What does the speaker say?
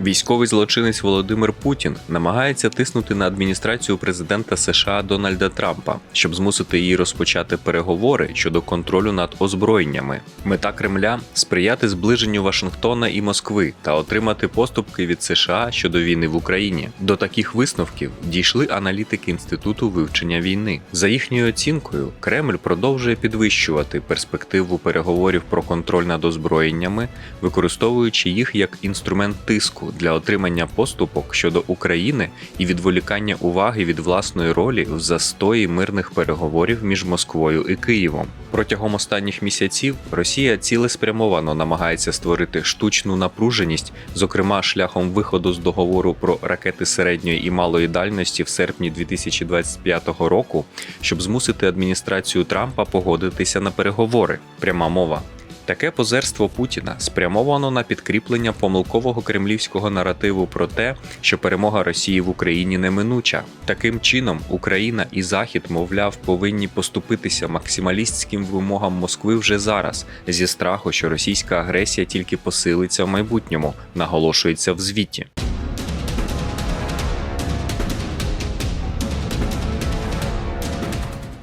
Військовий злочинець Володимир Путін намагається тиснути на адміністрацію президента США Дональда Трампа, щоб змусити її розпочати переговори щодо контролю над озброєннями. Мета Кремля сприяти зближенню Вашингтона і Москви та отримати поступки від США щодо війни в Україні. До таких висновків дійшли аналітики інституту вивчення війни. За їхньою оцінкою, Кремль продовжує підвищувати перспективу переговорів про контроль над озброєннями, використовуючи їх як інструмент тиску для отримання поступок щодо України і відволікання уваги від власної ролі в застої мирних переговорів між Москвою і Києвом. Протягом останніх місяців Росія цілеспрямовано намагається створити штучну напруженість, зокрема шляхом виходу з договору про ракети середньої і малої дальності в серпні 2025 року, щоб змусити адміністрацію Трампа погодитися на переговори. Пряма мова. Таке позерство Путіна спрямовано на підкріплення помилкового кремлівського наративу про те, що перемога Росії в Україні неминуча. Таким чином, Україна і Захід, мовляв, повинні поступитися максималістським вимогам Москви вже зараз, зі страху, що російська агресія тільки посилиться в майбутньому, наголошується в звіті.